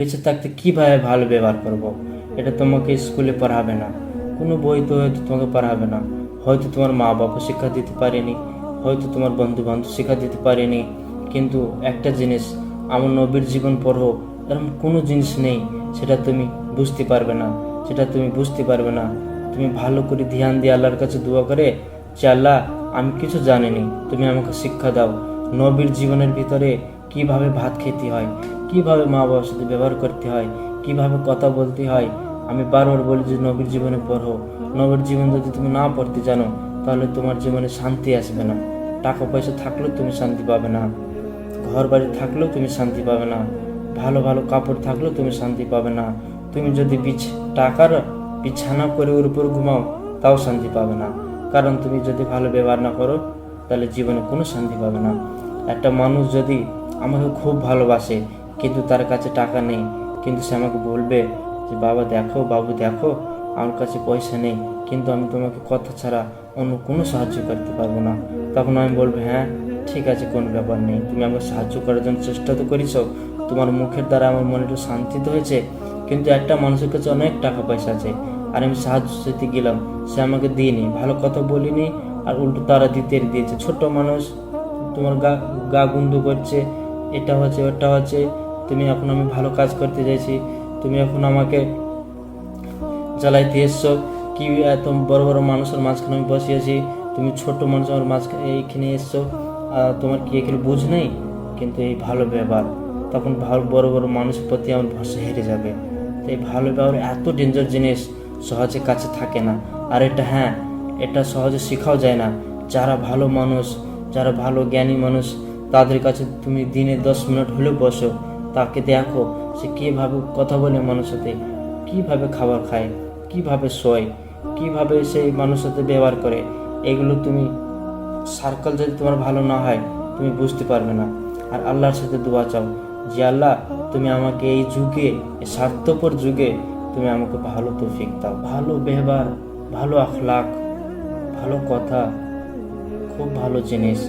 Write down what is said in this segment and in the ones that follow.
বেঁচে থাকতে কীভাবে ভালো ব্যবহার করব। এটা তোমাকে স্কুলে পড়াবে না। কোনো বই তো হয়তো তোমাকে পড়াবে না। হয়তো তোমার মা বাবা শিক্ষা দিতে পারেনি। হয়তো তোমার বন্ধু বান্ধব শিক্ষা দিতে পারেনি। কিন্তু একটা জিনিস, আমার নবীর জীবন পড়ো এরকম কোনো জিনিস নেই, সেটা তুমি বুঝতে পারবে না। সেটা তুমি বুঝতে পারবে না। তুমি ভালো করে ধ্যান দিয়ে আল্লাহর কাছে দোয়া করে যে, আল্লাহ, আমি কিছু জানিনি। তুমি আমাকে শিক্ষা দাও। নবীর জীবনের ভিতরে কীভাবে ভাত খেতে হয়? কীভাবে মা বাবার সাথে ব্যবহার করতে হয়, কীভাবে কথা বলতে হয়, আমি বারবার বলি যে, নবীর জীবনে পড়ো। নবীর জীবন যদি তুমি না পড়তে জানো, তাহলে তোমার জীবনে শান্তি আসবে না। টাকা পয়সা থাকলেও তুমি শান্তি পাবে না। ঘর বাড়ি থাকলেও তুমি শান্তি পাবে না। ভালো ভালো কাপড় থাকলেও তুমি শান্তি পাবে না। তুমি যদি বিছ টাকার বিছানা করে ওর উপর ঘুমাও, তাও শান্তি পাবে না। কারণ তুমি যদি ভালো ব্যবহার না করো, তাহলে জীবনে কোনো শান্তি পাবে না। একটা মানুষ যদি আমাকে খুব ভালোবাসে কিন্তু তার কাছে টাকা নেই। কিন্তু সে আমাকে বলবে যে, বাবা, দেখো, বাবু, দেখো, আমার কাছে পয়সা নেই। কিন্তু আমি তোমাকে কথা ছাড়া অন্য কোনো সাহায্য করতে পারব না। তখন আমি বলব হ্যাঁ ঠিক আছে, কোনো ব্যাপার নেই। তুমি আমাকে সাহায্য করার জন্য চেষ্টা তো করিস তোমার মুখের দ্বারা আমার মনে একটু শান্তি তো হয়েছে। কিন্তু একটা মানুষের কাছে অনেক টাকা পয়সা আছে। আর আমি সাহায্য দিতে গেলাম। সে আমাকে দিইনি। ভালো কথা বলিনি আর উল্টো তারা দিতে দিয়েছে। ছোট মানুষ, তোমার গা গা গুন্ডু করছে, এটা হচ্ছে, ওটা হচ্ছে। তুমি এখন আমি ভালো কাজ করতে চাইছি। তুমি এখন আমাকে জ্বালাইতে এসছো। কি এত বড় বড় মানুষের মাঝখানে আমি বসিয়েছি তুমি ছোট মানুষ আমার মাঝখানে এইখানে এসছো। আর তোমার কি এখানে বুঝ নেই? কিন্তু এই ভালো ব্যবহার। তখন ভালো বড় বড় মানুষের প্রতি আমার ভরসা হেরে যাবে। তো এই ভালো ব্যবহার এত ডেঞ্জার জিনিস সহজে কাছে থাকে না। আর এটা হ্যাঁ এটা সহজে শেখাও যায় না। যারা ভালো মানুষ, যারা ভালো জ্ঞানী মানুষ, তাদের কাছে তুমি দিনে দশ মিনিট হলেও বসো। তাকে দেখো, সে কীভাবে কথা বলে মানুষের সাথে, কীভাবে খাবার খায়, কীভাবে শোয়, কীভাবে সেই মানুষের সাথে ব্যবহার করে, এগুলো তুমি সার্কেল যদি তোমার ভালো না হয়, তুমি বুঝতে পারবে না। আর আল্লাহর সাথে দোয়া চাও যে, আল্লাহ, তুমি আমাকে এই যুগে স্বার্থপর যুগে, তুমি আমাকে ভালো তৌফিক দাও। ভালো ব্যবহার, ভালো আখলাক ভালো কথা, খুব ভালো জিনিস।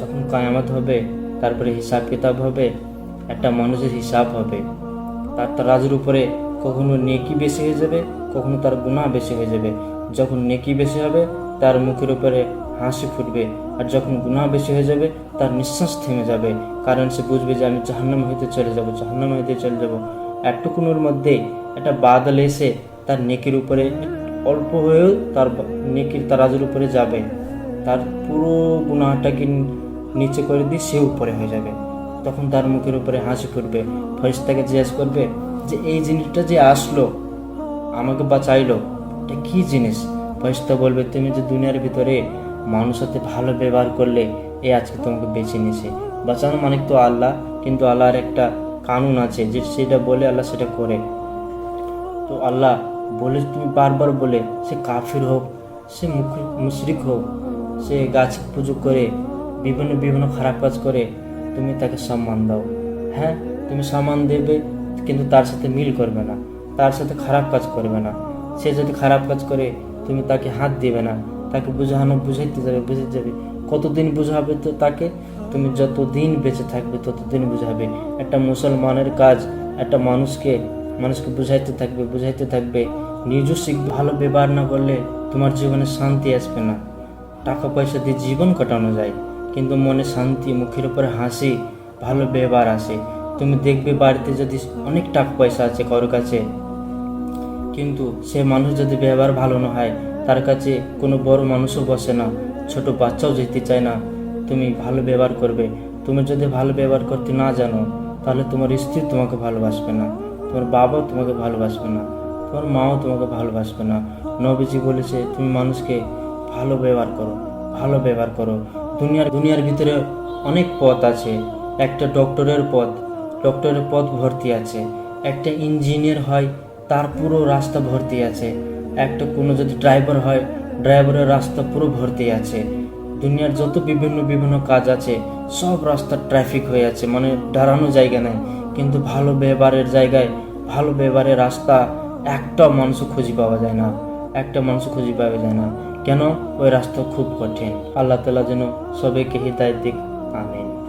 যখন কায়ামত হবে, তারপরে হিসাব কিতাব হবে একটা মানুষের হিসাব হবে। তার তারাজুর উপরে কখনো নেকি বেশি হয়ে যাবে, কখনো তার গুণা বেশি হয়ে যাবে। যখন নেকি বেশি হবে, তার মুখের উপরে হাসি ফুটবে। আর যখন গুণা বেশি হয়ে যাবে, তার নিঃশ্বাস থেমে যাবে। কারণ সে বুঝবে যে, আমি জাহান্নাম হইতে চলে যাব, জাহান্নাম হইতে চলে যাব। একটুকুনোর মধ্যে একটা বাদল এসে তার নেকির উপরে অল্প হয়েও তার নেকির তারাজুর উপরে যাবে। তার পুরো গুণাটাকে নিচে করে দিয়ে সে উপরে হয়ে যাবে। তখন তার মুখের উপরে হাসি ফুটবে ফরিস্তাকে জিজ্ঞেস করবে যে, এই জিনিসটা যে আসলো, আমাকে বাঁচাইলো, এটা কি জিনিস? ফরিস্তা বলবে, তুমি যে দুনিয়ার ভিতরে মানুষের সাথে ভালো ব্যবহার করলে, এ আজকে তোমাকে বেছে নিয়েছে। বাঁচানো মানে তো আল্লাহ, কিন্তু আল্লাহর একটা কানুন আছে যে সেটা বলে আল্লাহ সেটা করে। তো আল্লাহ বলে, তুমি বারবার বলে, সে কাফির হোক, সে মুখ- মুশরিক হোক, সে গাছ পুজো করে, বিভিন্ন বিভিন্ন খারাপ কাজ করে তুমি তাকে সম্মান দাও। হ্যাঁ তুমি সম্মান দেবে, কিন্তু তার সাথে মিল করবে না। তার সাথে খারাপ কাজ করবে না। সে যদি খারাপ কাজ করে, তুমি তাকে হাত দিবে না। তাকে বুঝানো, বুঝাইতে যাবে বুঝাইতে যাবে। কতদিন বুঝাবে তো তাকে? তুমি যতদিন বেঁচে থাকবে, ততদিন বুঝাবে। একটা মুসলমানের কাজ, একটা মানুষকে মানুষকে বুঝাইতে থাকবে বুঝাইতে থাকবে। নিজও শিখবে ভালো ব্যবহার না করলে তোমার জীবনে শান্তি আসবে না। টাকা পয়সা দিয়ে জীবন কাটানো যায়। কিন্তু মনে শান্তি, মুখের উপরে হাসি, ভালো ব্যবহার আসে। তুমি দেখবে বাড়িতে যদি অনেক টাকা পয়সা আছে কারোর কাছে, কিন্তু সে মানুষ যদি ব্যবহার ভালো না হয়, তার কাছে কোনো বড় মানুষও বসে না, ছোট বাচ্চাও যেতে চায় না। তুমি ভালো ব্যবহার করবে। তুমি যদি ভালো ব্যবহার করতে না জানো, তাহলে তোমার স্ত্রী তোমাকে ভালোবাসবে না, তোমার বাবাও তোমাকে ভালোবাসবে না, তোমার মাও তোমাকে ভালোবাসবে না। নবীজি বলেছে, তুমি মানুষকে ভালো ব্যবহার করো, ভালো ব্যবহার করো। দুনিয়ার দুনিয়ার ভিতরে অনেক পথ আছে। একটা ডক্টরের পথ ডক্টরের পথ ভর্তি আছে। একটা ইঞ্জিনিয়ার হয়, তার পুরো রাস্তা ভর্তি আছে। একটা কোনো যদি ড্রাইভার হয়, ড্রাইভারের রাস্তা পুরো ভর্তি আছে। দুনিয়ার যত বিভিন্ন বিভিন্ন কাজ আছে, সব রাস্তা ট্রাফিক হয়ে আছে মানে দাঁড়ানো জায়গা নেই। কিন্তু ভালো ব্যবহারের জায়গায়, ভালো ব্যবহারের রাস্তা একটা মানুষ খুঁজে পাওয়া যায় না। একটা মানুষ খুঁজে পাওয়া যায় না। কেন? ওই রাস্তা খুব কঠিন। আল্লাহ তালা যেন সবাইকে হৃদায় দিক। আমিন।